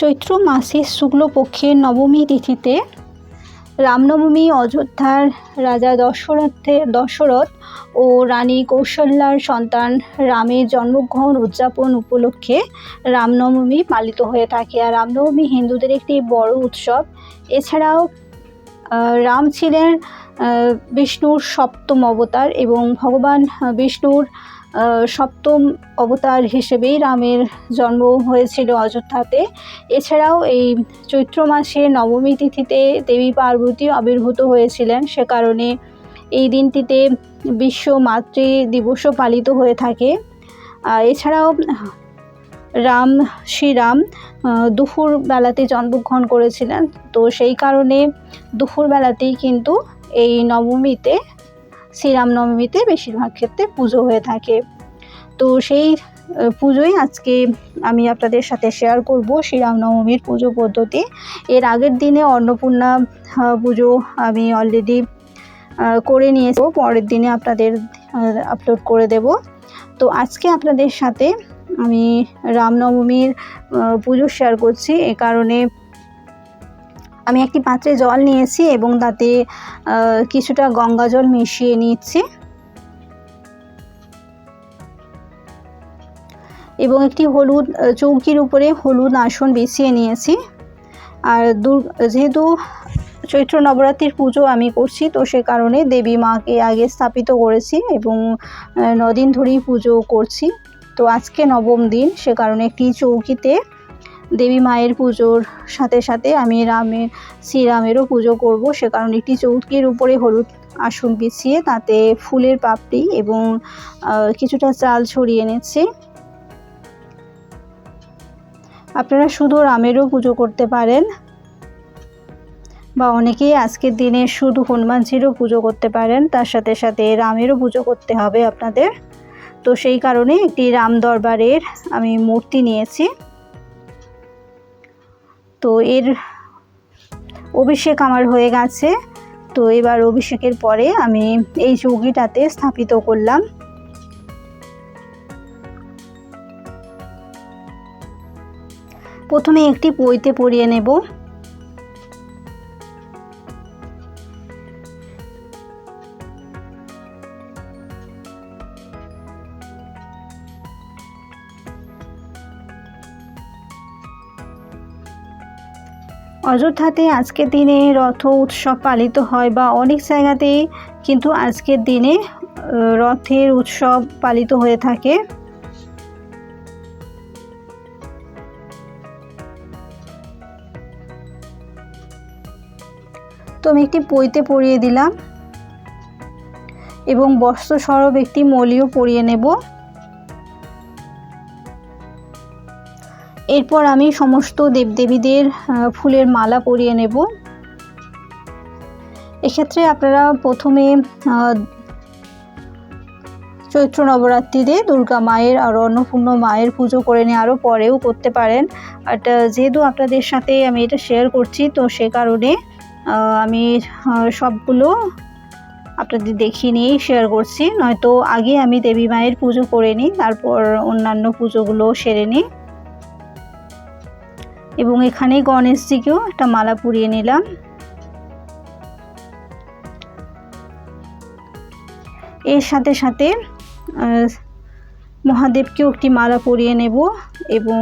চৈত্র মাসের শুক্লপক্ষের নবমী তিথিতে রামনবমী, অযোধ্যার রাজা দশরথের দশরথ ও রানী কৌশল্যার সন্তান রামের জন্মগ্রহণ উদযাপন উপলক্ষে রামনবমী পালিত হয়ে থাকে। আর রামনবমী হিন্দুদের একটি বড় উৎসব। এছাড়াও রাম ছিলেন বিষ্ণুর সপ্তম অবতার এবং ভগবান বিষ্ণুর সপ্তম অবতার হিসেবেই রামের জন্ম হয়েছিল অযোধ্যাতে। এছাড়াও এই চৈত্র মাসে নবমী তিথিতে দেবী পার্বতী আবির্ভূত হয়েছিলেন। সে কারণে এই দিনটিতে বিশ্ব মাতৃ দিবসও পালিত হয়ে থাকে। এছাড়াও রাম, শ্রীরাম দুপুর বেলাতে জন্মগ্রহণ করেছিলেন। তো সেই কারণে দুপুর বেলাতেই কিন্তু এই নবমীতে শ্রীরাম নবমীতে বেশিরভাগ ক্ষেত্রে পুজো হয়ে থাকে। তো সেই পুজোই আজকে আমি আপনাদের সাথে শেয়ার করব শ্রীরামনবমীর পুজো পদ্ধতি। এর আগের দিনে অন্নপূর্ণা পুজো আমি অলরেডি করে নিয়েছি। পরের দিনে আপনাদের আপলোড করে দেব। তো আজকে আপনাদের সাথে আমি রামনবমীর পুজো শেয়ার করছি। এ কারণে আমি একটি পাত্রে জল নিয়েছি এবং তাতে কিছুটা গঙ্গা জল মিশিয়ে নিচ্ছি। এবং একটি হলুদ চৌকির উপরে হলুদ আসন বিছিয়ে নিয়েছি। আর যেহেতু চৈত্র নবরাত্রির পুজো আমি করছি, তো সে কারণে দেবী মাকে আগে স্থাপিত করেছি এবং নদিন ধরেই পুজো করছি। তো আজকে নবম দিন, সে কারণে একটি চৌকিতে দেবী মায়ের পুজোর সাথে সাথে আমি রামের শ্রীরামেরও পুজো করব। সে কারণে একটি চৌকির উপরে হলুদ আসন বিছিয়ে তাতে ফুলের পাপড়ি এবং কিছুটা চাল ছড়িয়ে নিচ্ছি আপনারা শুধু রামেরও পুজো করতে পারেন বা অনেকেই আজকের দিনে শুধু হনুমানজিরও পুজো করতে পারেন। তার সাথে সাথে রামেরও পুজো করতে হবে আপনাদের। তো সেই কারণে একটি রাম দরবারের আমি মূর্তি নিয়েছি। তো এর অভিষেক আমার হয়ে গেছে। তো এবার অভিষেকের পরে আমি এই চৌকিটাতে স্থাপিত করলাম। প্রথমে একটি পইতে পরিয়ে নেব। অযোধ্যাতে আজকের দিনে রথ উৎসব পালিত হয় বা অনেক জায়গাতেই কিন্তু আজকের দিনে রথের উৎসব পালিত হয়ে থাকে। তো আমি একটি পইতে পরিয়ে দিলাম এবং বস্ত্র সরব একটি মলিও পরিয়ে নেব। এরপর আমি সমস্ত দেবদেবীদের ফুলের মালা পরিয়ে নেব। এক্ষেত্রে আপনারা প্রথমে চৈত্র নবরাত্রিতে দুর্গা মায়ের আর অন্নপূর্ণ মায়ের পুজো করে নিয়ে আরও পরেও করতে পারেন। বাট যেহেতু আপনাদের সাথে আমি এটা শেয়ার করছি, তো সে কারণে আমি সবগুলো আপনাদের দেখিয়ে নিয়েই শেয়ার করছি। নয়তো আগে আমি দেবী মায়ের পুজো করে নিই, তারপর অন্যান্য পুজোগুলো সেরে নিই। এবং এখানে গণেশজিকেও একটা মালা পরিয়ে নিলাম। এর সাথে সাথে মহাদেবকেও একটি মালা পরিয়ে নেব এবং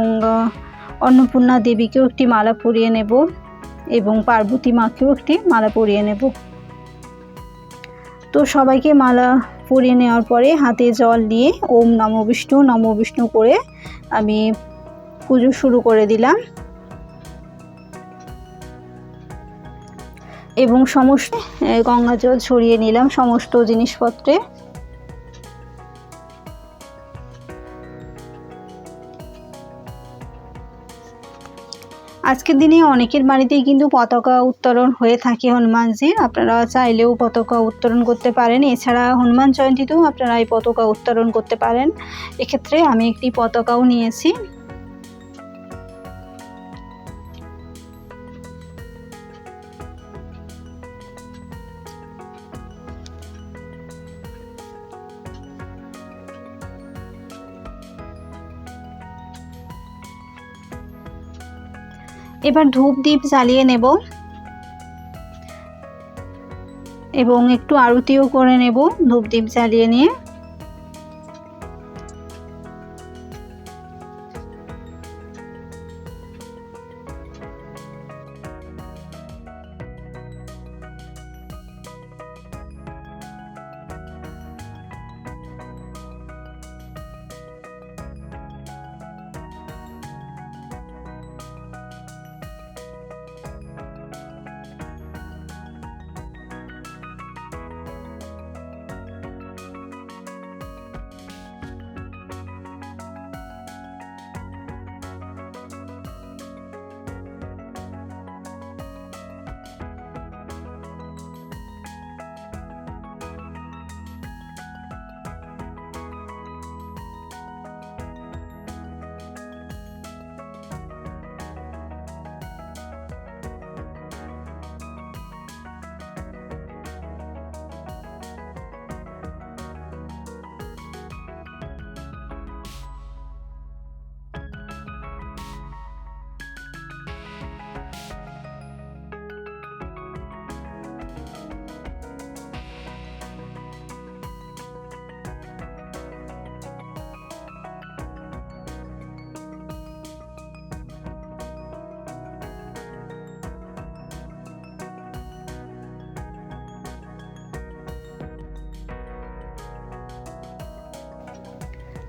অন্নপূর্ণা দেবীকেও একটি মালা পরিয়ে নেব এবং পার্বতী মাকেও একটি মালা পরিয়ে নেব। তো সবাইকে মালা পরিয়ে নেওয়ার পরে হাতে জল নিয়ে ওম নম বিষ্ণু নম বিষ্ণু করে আমি পুজো শুরু করে দিলাম। এবং সমস্ত গঙ্গা জল ছড়িয়ে নিলাম সমস্ত জিনিসপত্রে। আজকের দিনে অনেকের বাড়িতেই কিন্তু পতাকা উত্তোলন হয়ে থাকে হনুমানজির আপনারা চাইলেও পতাকা উত্তোলন করতে পারেন। এছাড়া হনুমান জয়ন্তীতেও আপনারা এই পতাকা উত্তোলন করতে পারেন। এক্ষেত্রে আমি একটি পতাকাও নিয়েছি। এবার ধূপ দ্বীপ জ্বালিয়ে নেব। এবং একটু আরতিও করে নেব ধূপ দ্বীপ জ্বালিয়ে নিয়ে।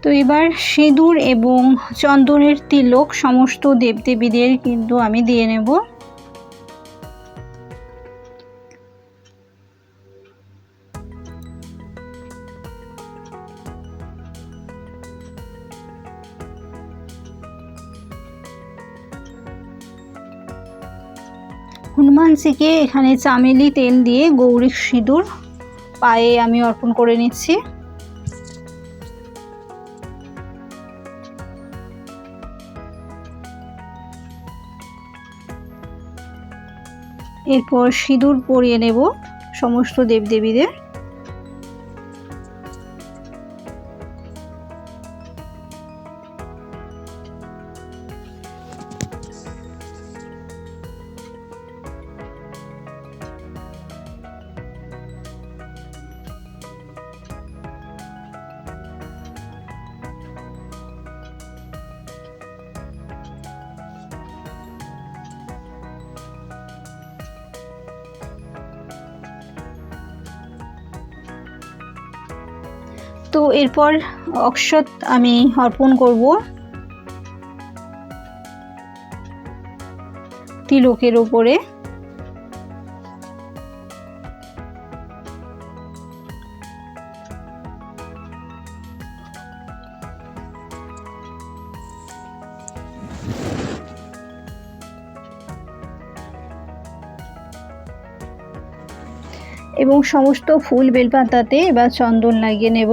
তো এবার সিঁদুর এবং চন্দনের তিলক সমস্ত দেবদেবীদের কিন্তু আমি দিয়ে নেব। হনুমানজিকে এখানে চামেলি তেল দিয়ে গৌরী সিঁদুর পায়ে আমি অর্পণ করে নিচ্ছি। এরপর সিঁদুর পরিয়ে নেব সমস্ত দেবদেবীদের। তো এরপর অক্ষত আমি অর্পণ করব। তিলকের ওপরে এবং সমস্ত ফুল বেলপাতাতে এবার চন্দন লাগিয়ে নেব।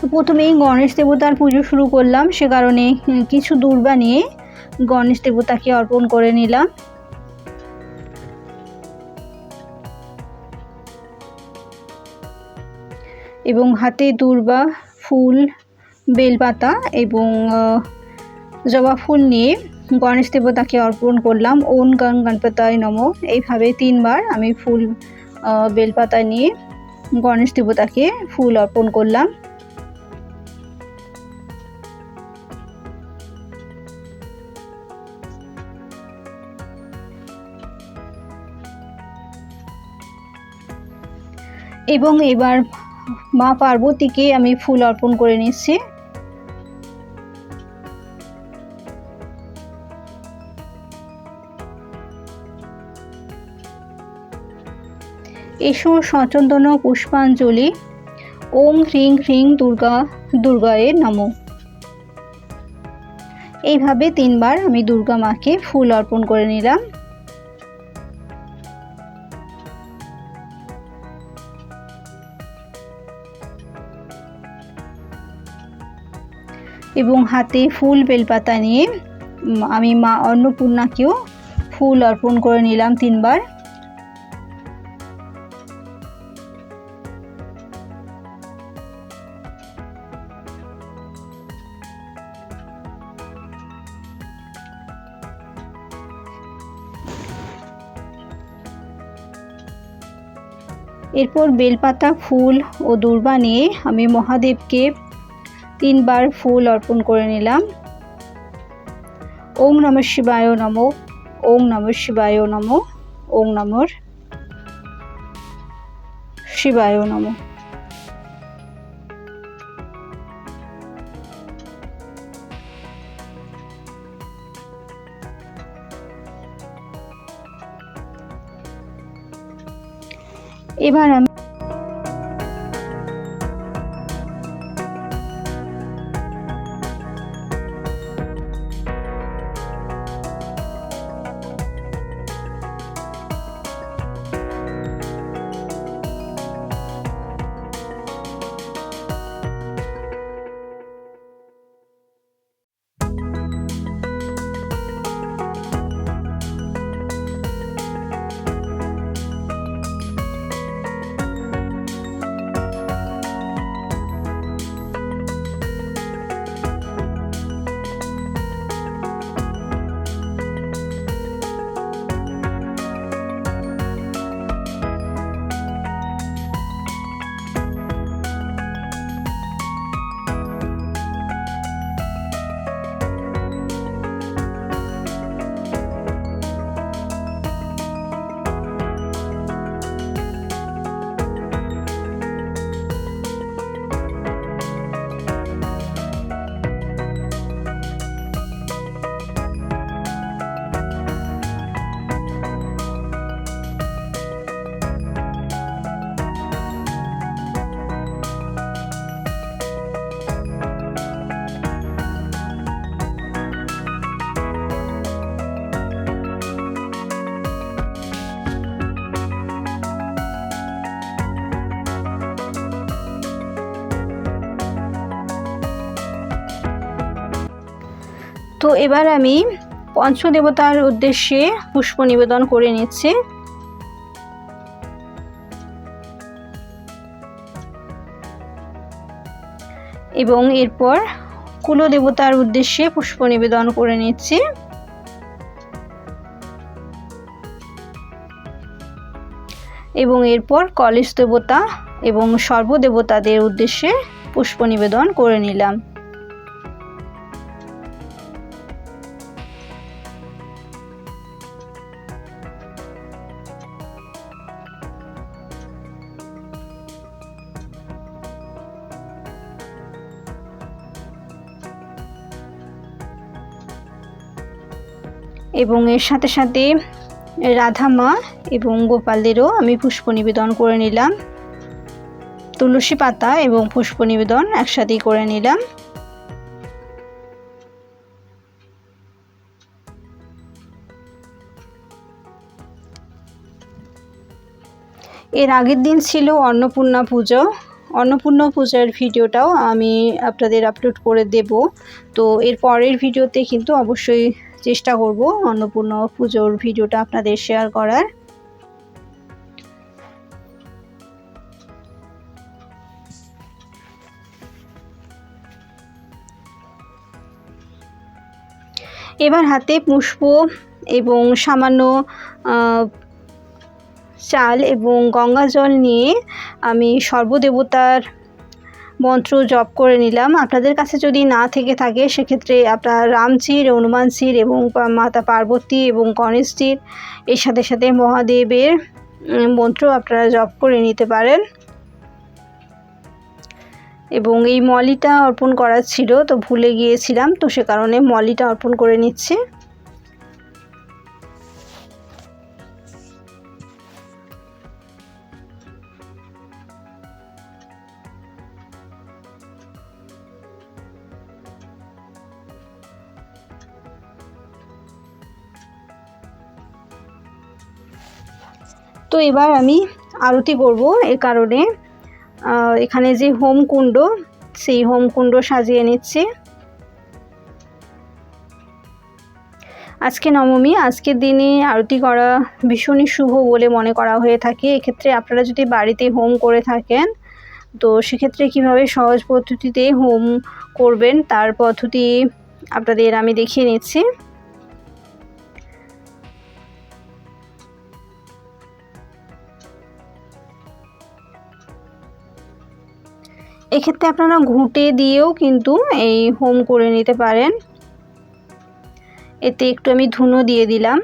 প্রথমেই গণেশ দেবতার পুজো শুরু করলাম। সে কারণে কিছু দূর্বা নিয়ে গণেশ দেবতাকে অর্পণ করে নিলাম। এবং হাতে দূর্বা ফুল, বেলপাতা এবং জবা ফুল নিয়ে গণেশ দেবতাকে অর্পণ করলাম। ওন গণ গণপতায় নম। এইভাবে তিনবার আমি ফুল বেলপাতা নিয়ে গণেশ দেবতাকে ফুল অর্পণ করলাম। এবং এবার মা পার্বতীকে আমি ফুল অর্পণ করে নিচ্ছি। এসো সচন্দন পুষ্পাঞ্জলি। ওম হ্রিং হ্রিং দুর্গা, দুর্গায়ে নম। এইভাবে তিনবার আমি দুর্গা মাকে ফুল অর্পণ করে নিলাম। এবং হাতে ফুল বেলপাতা নিয়ে আমি মা অন্নপূর্ণাকেও ফুল অর্পণ করে নিলাম তিনবার। এরপর বেলপাতা, ফুল ও দূর্বা নিয়ে আমি মহাদেবকে তিনবার ফুল অর্পণ করে নিলাম। ওম নম শিবায় নম, ওম নম শিবায় নম, ওম নমর শিবায় নম। এবার আমি তো এবার আমি পঞ্চদেবতার উদ্দেশ্যে পুষ্প নিবেদন করে নিচ্ছি। এবং এরপর কুলদেবতার উদ্দেশ্যে পুষ্প নিবেদন করে নিচ্ছি। এবং এরপর কলেজ দেবতা এবং সর্বদেবতাদের উদ্দেশ্যে পুষ্প নিবেদন করে নিলাম। এবং এর সাথে সাথে রাধা মা এবং গোপালদেরও আমি পুষ্প নিবেদন করে নিলাম। তুলসী পাতা এবং পুষ্প নিবেদন একসাথেই করে নিলাম। এর আগের দিন ছিল অন্নপূর্ণা পুজো। অন্নপূর্ণা পূজার ভিডিওটাও আমি আপনাদের আপলোড করে দেব। তো এর পরের ভিডিওতে কিন্তু অবশ্যই চেষ্টা করব অন্নপূর্ণা পুজোর ভিডিওটা আপনাদের শেয়ার করার। এবার হাতে পুষ্প এবং সামান্য চাল এবং গঙ্গা জল নিয়ে আমি সর্বদেবতার মন্ত্র জপ করে নিলাম। আপনাদের কাছে যদি না থেকে থাকে, সেক্ষেত্রে আপনার রামচির হনুমানচির এবং মাতা পার্বতী এবং গণেশজির এর সাথে সাথে মহাদেবের মন্ত্র আপনারা জপ করে নিতে পারেন। এবং এই মলিটা অর্পণ করার ছিল, তো ভুলে গিয়েছিলাম, তো সে কারণে মলিটা অর্পণ করে নিচ্ছে। তো এবার আমি আরতি করব এ কারণে। এখানে যে হোম কুণ্ড, সেই হোম কুণ্ড সাজিয়ে নিচ্ছে। আজকে নবমী আজকের দিনে আরতি করা ভীষণই শুভ বলে মনে করা হয়ে থাকে। এক্ষেত্রে আপনারা যদি বাড়িতে হোম করে থাকেন, তো সেক্ষেত্রে কীভাবে সহজ পদ্ধতিতে হোম করবেন, তার পদ্ধতি আপনাদের আমি দেখিয়ে নিচ্ছি। এক্ষেত্রে আপনারা ঘুঁটে দিয়েও কিন্তু এই হোম করে নিতে পারেন। এতে একটু আমি ধুনো দিয়ে দিলাম।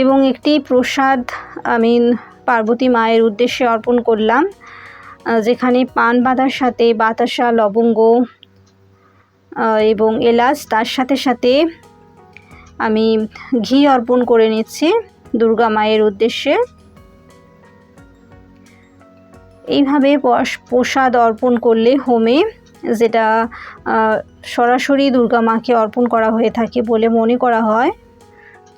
এবং একটি প্রসাদ আমি পার্বতী মায়ের উদ্দেশ্যে অর্পণ করলাম যেখানে পান বাঁধার সাথে বাতাসা, লবঙ্গ এবং এলাচ, তার সাথে সাথে আমি ঘি অর্পণ করে নিচ্ছি। দুর্গা মায়ের উদ্দেশ্যে। এইভাবে প্রসাদ অর্পণ করলে হোমে যেটা সরাসরি দুর্গা মাকে অর্পণ করা হয়ে থাকে বলে মনে করা হয়।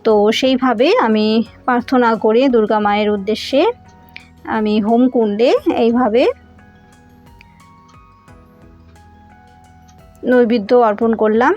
তো সেইভাবে আমি প্রার্থনা করে দুর্গা মায়ের উদ্দেশ্যে আমি হোম কুণ্ডে এইভাবে নৈবেদ্য অর্পণ করলাম।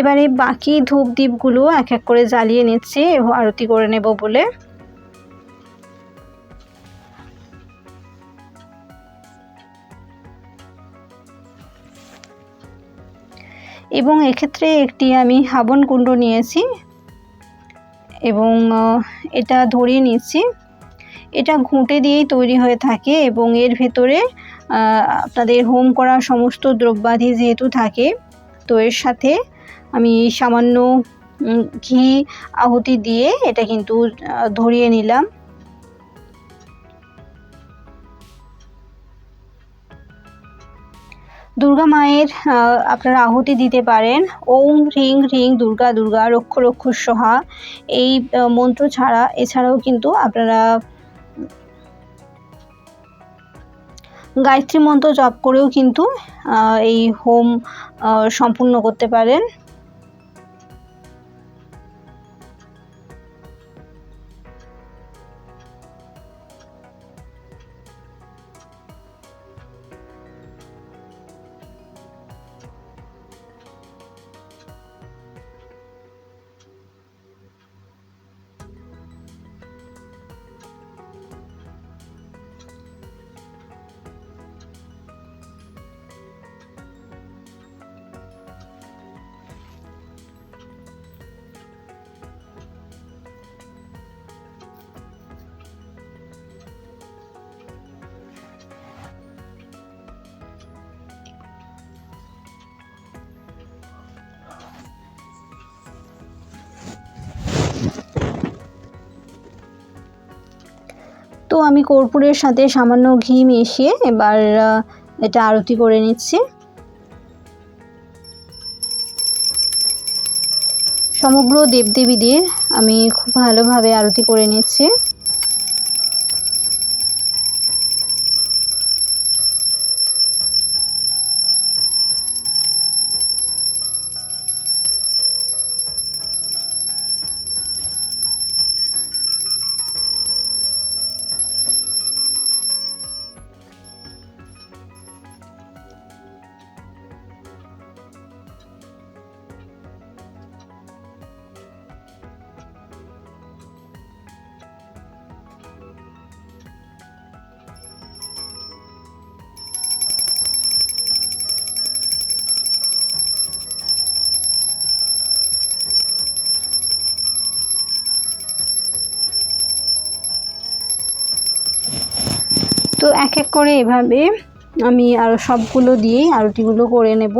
এবারে বাকি ধূপ দ্বীপগুলো এক এক করে জ্বালিয়ে নিচ্ছি আরতি করে নেব বলে। এবং এক্ষেত্রে একটি আমি হাবন কুণ্ড নিয়েছি, এবং এটা ধরিয়ে নিচ্ছি। এটা ঘুঁটে দিয়েই তৈরি হয়ে থাকে এবং এর ভেতরে আপনাদের হোম করা সমস্ত দ্রব্যাদি যেহেতু থাকে, তো এর সাথে আমি সামান্য ঘি আহুতি দিয়ে এটা কিন্তু ধরিয়ে নিলাম। দুর্গা মায়ের আপনারা আহুতি দিতে পারেন। ওম, হ্রিং হ্রিং, দুর্গা দুর্গা, রক্ষ রক্ষ সোহা এই মন্ত্র ছাড়া, এছাড়াও কিন্তু আপনারা গায়ত্রী মন্ত্র জপ করেও কিন্তু এই হোম সম্পূর্ণ করতে পারেন। আমি কর্পূরের সাথে সামান্য ঘি মিশিয়ে এবার এটা আরতি করে নিচ্ছি। সমগ্র দেবদেবীদের আমি খুব ভালোভাবে আরতি করে নিচ্ছি। এক এক করে এভাবে আমি আরও সবগুলো দিয়েই আরতিগুলো করে নেব।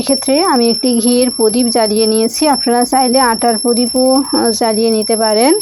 এক্ষেত্রে আমি একটি ঘিয়ের প্রদীপ জ্বালিয়ে নিয়েছি। আপনারা চাইলে আটার প্রদীপও জ্বালিয়ে নিতে পারেন।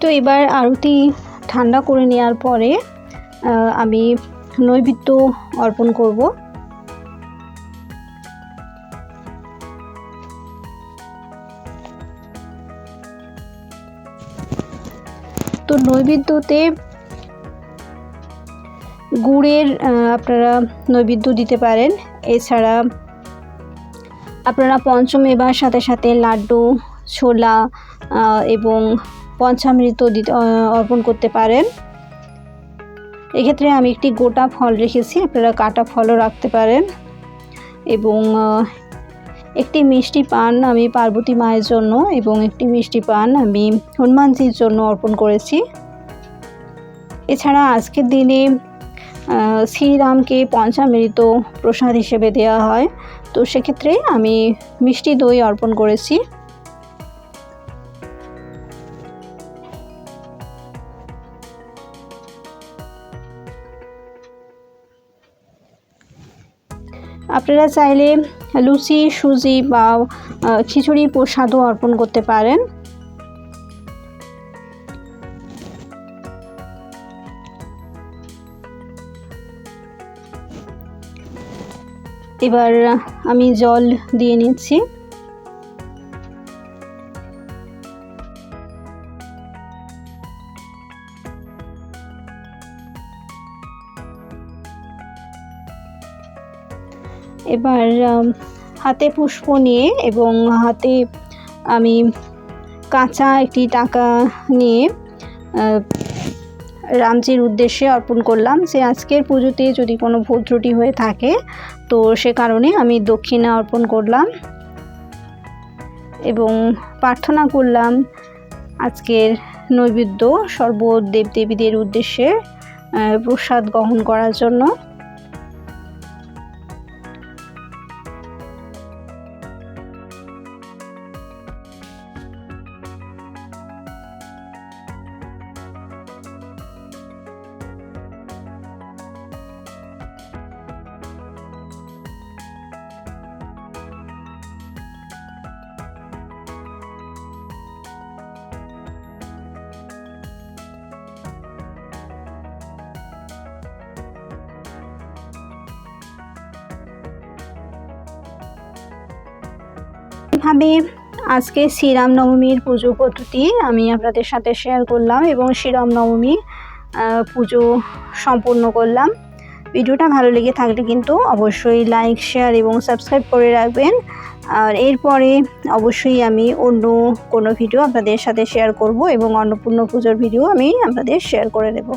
তো এবার আরতি ঠান্ডা করে নেওয়ার পরে আমি নৈবেদ্য অর্পণ করব। তো নৈবেদ্যতে গুড়ের আপনারা নৈবেদ্য দিতে পারেন। এছাড়া আপনারা পঞ্চমেবার সাথে সাথে লাড্ডু, ছোলা এবং পঞ্চামৃত দিতে অর্পণ করতে পারেন। এক্ষেত্রে আমি একটি গোটা ফল রেখেছি, আপনারা কাটা ফলও রাখতে পারেন। এবং একটি মিষ্টি পান আমি পার্বতী মায়ের জন্য এবং একটি মিষ্টি পান আমি হনুমানজির জন্য অর্পণ করেছি। এছাড়া আজকের দিনে শ্রীরামকে পঞ্চামৃত প্রসাদ হিসেবে দেওয়া হয়। তো সেক্ষেত্রে আমি মিষ্টি দই অর্পণ করেছি। আপনারা চাইলে লুচি, সুজি বা খিচুড়ি প্রসাদও অর্পণ করতে পারেন। এবার আমি জল দিয়ে নিচ্ছি। এবার হাতে পুষ্প নিয়ে এবং হাতে আমি কাঁচা একটি টাকা নিয়ে রামজির উদ্দেশ্যে অর্পণ করলাম যে আজকের পুজোতে যদি কোনো ভুল ত্রুটি হয়ে থাকে, তো সে কারণে আমি দক্ষিণা অর্পণ করলাম এবং প্রার্থনা করলাম আজকের নৈবেদ্য সর্ব দেবদেবীদের উদ্দেশ্যে প্রসাদ গ্রহণ করার জন্য। এভাবে আজকে শ্রীরাম নবমীর পুজো পদ্ধতি আমি আপনাদের সাথে শেয়ার করলাম এবং শ্রীরাম নবমী পুজো সম্পূর্ণ করলাম। ভিডিওটা ভালো লেগে থাকলে কিন্তু অবশ্যই লাইক শেয়ার এবং সাবস্ক্রাইব করে রাখবেন। আর এরপরে অবশ্যই আমি অন্য কোনো ভিডিও আপনাদের সাথে শেয়ার করব এবং অন্নপূর্ণ পুজোর ভিডিও আমি আপনাদের শেয়ার করে দেবো।